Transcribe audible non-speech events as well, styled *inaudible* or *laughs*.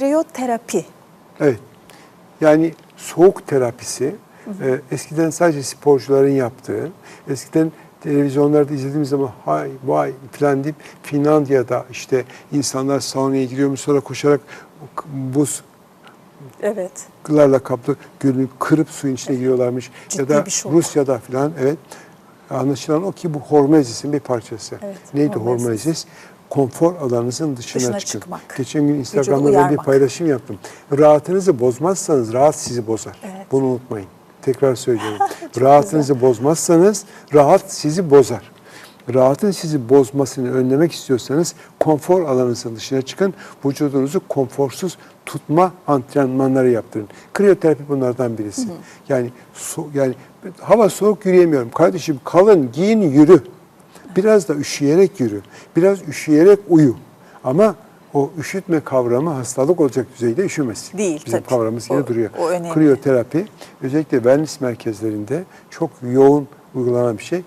Kriyoterapi. Evet. Yani soğuk terapisi e, eskiden sadece sporcuların yaptığı, eskiden televizyonlarda izlediğimiz zaman hay vay falan deyip Finlandiya'da işte insanlar saunaya giriyormuş sonra koşarak buz Evet. larla kaplı gölü kırıp suyun içine giriyorlarmış. Ciddi ya da. Rusya'da falan evet. Anlaşılan o ki bu hormezis'in bir parçası. Evet, Neydi hormezis. hormezis? Konfor alanınızın dışına, Dışına çıkın. çıkmak. Geçen gün Instagram'da ben bir paylaşım yaptım. Rahatınızı bozmazsanız rahat sizi bozar. Evet. Bunu unutmayın. Tekrar söylüyorum. *laughs* Rahatınızı bozmazsanız rahat sizi bozar. Rahatın sizi bozmasını önlemek istiyorsanız konfor alanınızın dışına çıkın. Vücudunuzu konforsuz tutma antrenmanları yaptırın. Kriyoterapi bunlardan birisi. Yani so- yani hava soğuk yürüyemiyorum. Kardeşim kalın giyin yürü. Biraz da üşüyerek yürü. Biraz üşüyerek uyu. Ama o üşütme kavramı hastalık olacak düzeyde üşümesin. Değil, Bizim tabii. kavramımız yine O- duruyor. o önemli. Kriyoterapi özellikle wellness merkezlerinde çok yoğun uygulanan bir şey.